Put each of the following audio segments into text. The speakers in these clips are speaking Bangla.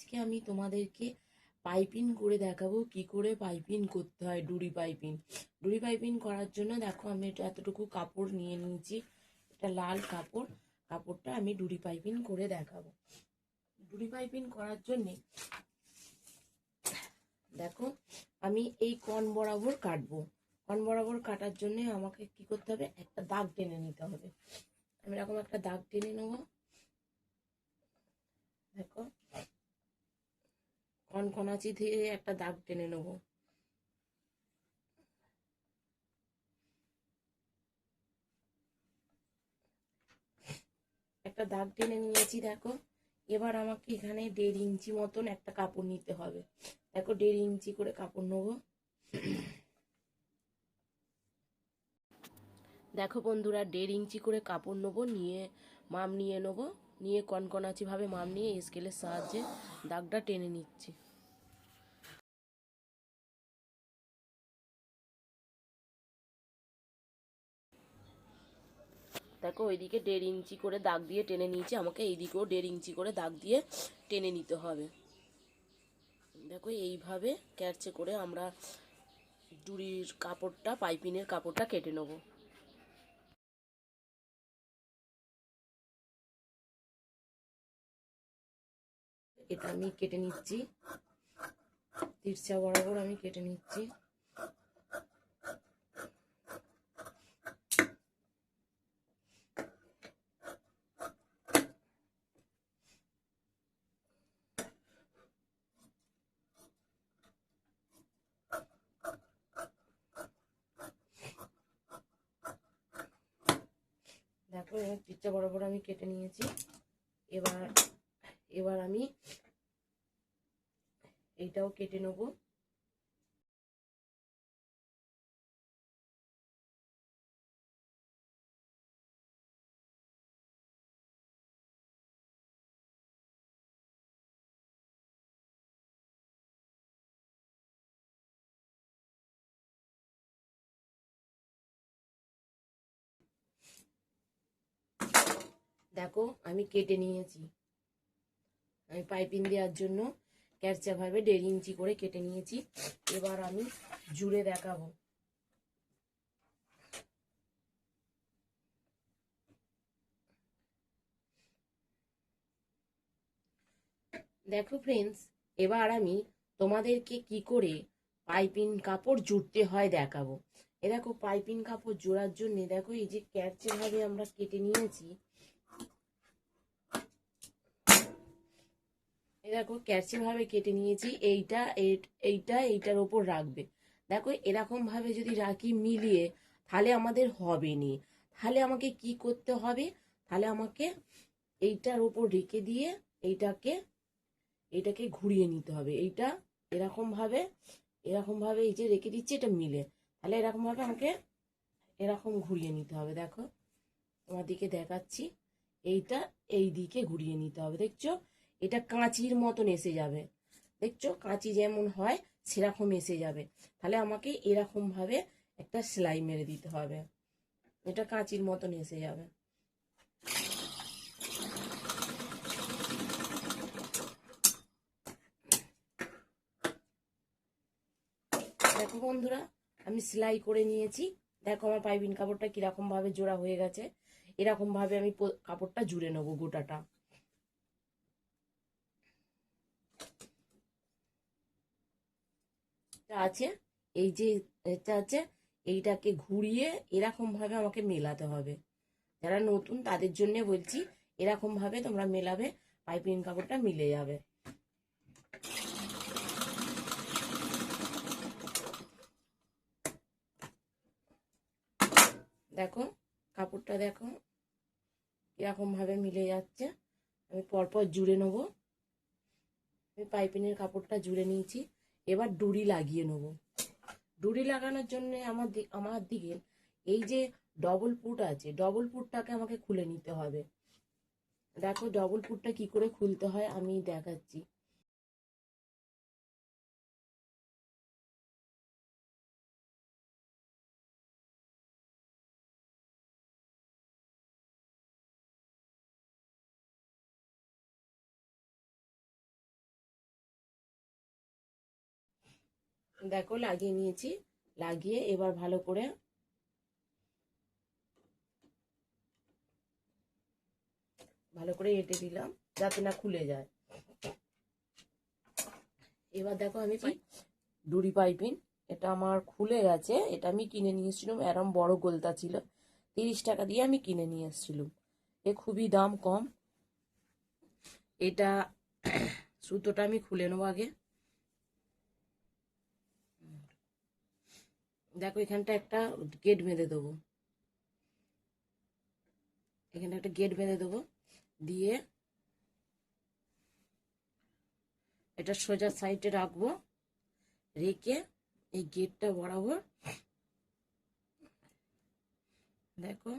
আজকে আমি তোমাদেরকে পাইপিং করে দেখাবো, কি করে পাইপিং করতে হয়, ডুরি পাইপিং। ডুরি পাইপিং করার জন্য দেখো আমি এতটুকু কাপড় নিয়ে নিয়েছি, এটা লাল কাপড়, কাপড়টা আমি ডুরি পাইপিং করে দেখাবো। ডুরি পাইপিং করার জন্যে দেখো আমি এই কন বরাবর কাটবো। কন বরাবর কাটার জন্য আমাকে কি করতে হবে, একটা দাগ টেনে নিতে হবে। আমি এরকম একটা দাগ টেনে নেব। দেখো কনকনাচি থেকে একটা দাগ টেনে নেব। একটা দাগ টেনে নিয়েছি, দেখো। এবার আমাকে এখানে দেড় ইঞ্চি মতন একটা কাপড় নিতে হবে। দেখো, দেড় ইঞ্চি করে কাপড় নেব। দেখো বন্ধুরা, দেড় ইঞ্চি করে কাপড় নেব, নিয়ে মাপ নিয়ে নেব। নিয়ে কনকনাচিভাবে মাপ নিয়ে স্কেলের সাহায্যে দাগটা টেনে নিচ্ছি। দেখো ওইদিকে দেড় ইঞ্চি করে দাগ দিয়ে টেনে নিয়েছি, আমাকে এইদিকেও দেড় ইঞ্চি করে দাগ দিয়ে টেনে নিতে হবে। দেখো এইভাবে ক্যারচে করে আমরা ডুরির কাপড়টা, পাইপিনের কাপড়টা কেটে নেব। এটা আমি কেটে নিচ্ছি। তিরচা বরাবর আমি কেটে নিচ্ছি। তিরচা বরাবর আমি কেটে নিয়েছি। এবার এবার আমি এইটাও কেটে নেব। দেখো, আমি কেটে নিয়েছি। আমি পাইপিং দেওয়ার জন্য ক্যারচাভাবে দেড় ইঞ্চি করে কেটে নিয়েছি। এবার আমি জুড়ে দেখাবো। দেখো ফ্রেন্ডস এবার আমি তোমাদেরকে কি করে পাইপিং কাপড় জুড়তে হয় দেখাবো। এ দেখো, পাইপিং কাপড় জোড়ার জন্য দেখো, এই যে ক্যারচেভাবে আমরা কেটে নিয়েছি দেখো ক্যারচি ভাবে কেটে নিয়েছি, এইটা এইটা এইটার ওপর রাখবে। দেখো এরকম ভাবে যদি রাখি মিলিয়ে, তাহলে আমাদের হবে নি তাহলে আমাকে কি করতে হবে? তাহলে আমাকে এইটার ওপর রেখে দিয়ে এইটাকে এইটাকে ঘুরিয়ে নিতে হবে। এইটা এরকম ভাবে এরকম ভাবে এই যে রেখে দিচ্ছি, এটা মিলে। তাহলে এরকম ভাবে আমাকে এরকম ঘুরিয়ে নিতে হবে, দেখো। তোমার দিকে দেখাচ্ছি। এইটা এই দিকে ঘুরিয়ে নিতে হবে, দেখছ? এটা কাঁচির মতন এসে যাবে। দেখছ? কাঁচি যেমন হয়, সেরকম এসে যাবে। তাহলে আমাকে এরকম ভাবে একটা সেলাই মেরে দিতে হবে। এটা কাঁচির মতন এসে যাবে। দেখো বন্ধুরা, আমি সেলাই করে নিয়েছি। দেখো আমার পাইপিন কাপড়টা কীরকম ভাবে জোড়া হয়ে গেছে। এরকম ভাবে আমি কাপড়টা জুড়ে নেব গোটাটা। আছে, এই যে এটা আছে, এইটাকে ঘুরিয়ে এরকম ভাবে আমাকে মেলাতে হবে। যারা নতুন তাদের জন্য বলছি এরকম ভাবে তোমরা মেলাবে, পাইপিং কাপড়টা মিলে যাবে। দেখো, কাপড়টা দেখো এরকম ভাবে মিলে যাচ্ছে। আমি পরপর জুড়ে নেব। আমি পাইপিনের কাপড়টা জুড়ে নিয়েছি। এবার ডুরি লাগিয়ে নেব। ডুরি লাগানোর জন্য আমার আমার দিকে এই যে ডবল পুট আছে ডবল পুটটাকে আমাকে খুলে নিতে হবে। দেখো ডবল পুটটা কি করে খুলতে হয় আমি দেখাচ্ছি। দেখো, লাগিয়ে নিয়েছি। লাগিয়ে এবার ভালো করে ভালো করে এঁটে দিলাম যাতে না খুলে যায়। এবার দেখো আমি ডুরি পাইপিং। এটা আমার খুলে গেছে। এটা আমি কিনে নিয়ে এসেছিলাম। এরম বড় গোলতা ছিল। তিরিশ টাকা দিয়ে আমি কিনে নিয়ে এসেছিলাম। এ খুবই দাম কম। এটা সুতোটা আমি খুলে নেব আগে। দেখো, এখানটা একটা গেট বেঁধে দেবো। এখানটা একটা গেট বেঁধে দেবো। দিয়ে এটা সোজা সাইডে রাখব। রেখে এই গেটটা বরাবর দেখো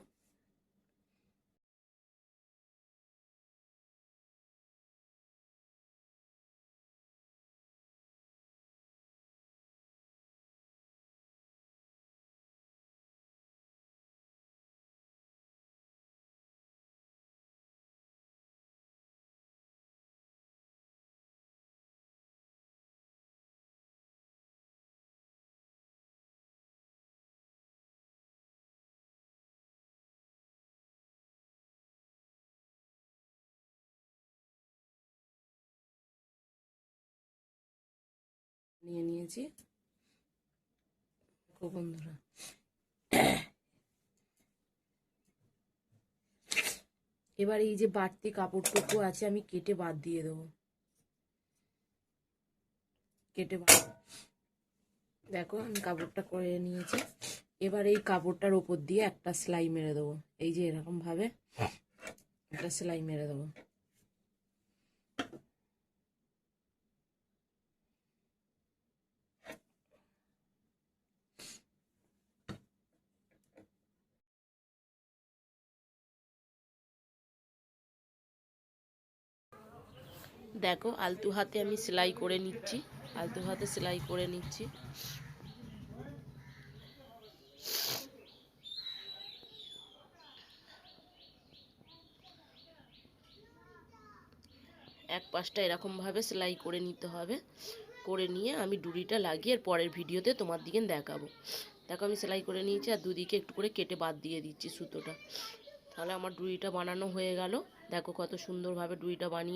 নিয়ে নিয়েছি। বন্ধুরা। এবার এই যে বাড়তি কাপড়টুকু আছে, আমি কেটে বাদ দিয়ে দেবো। কেটে বাদ। দেখো, আমি কাপড়টা করে নিয়েছি। এবার এই কাপড়টার ওপর দিয়ে একটা সেলাই মেরে দেবো। এই যে এরকম ভাবে একটা সেলাই মেরে দেবো। দেখো, আলতু হাতে আমি সেলাই করে নিচ্ছি। আলতু হাতে সেলাই করে নিচ্ছি। এক পাশটা এরকমভাবে সেলাই করে নিতে হবে। করে নিয়ে আমি ডুরিটা লাগিয়ে এর পরের ভিডিওতে তোমার দিকে দেখাবো। দেখো, আমি সেলাই করে নিয়েছি আর দুদিকে একটু করে কেটে বাদ দিয়ে দিচ্ছি সুতোটা। তাহলে আমার ডুরিটা বানানো হয়ে গেল। দেখো কত সুন্দরভাবে ডুরিটা বানিয়ে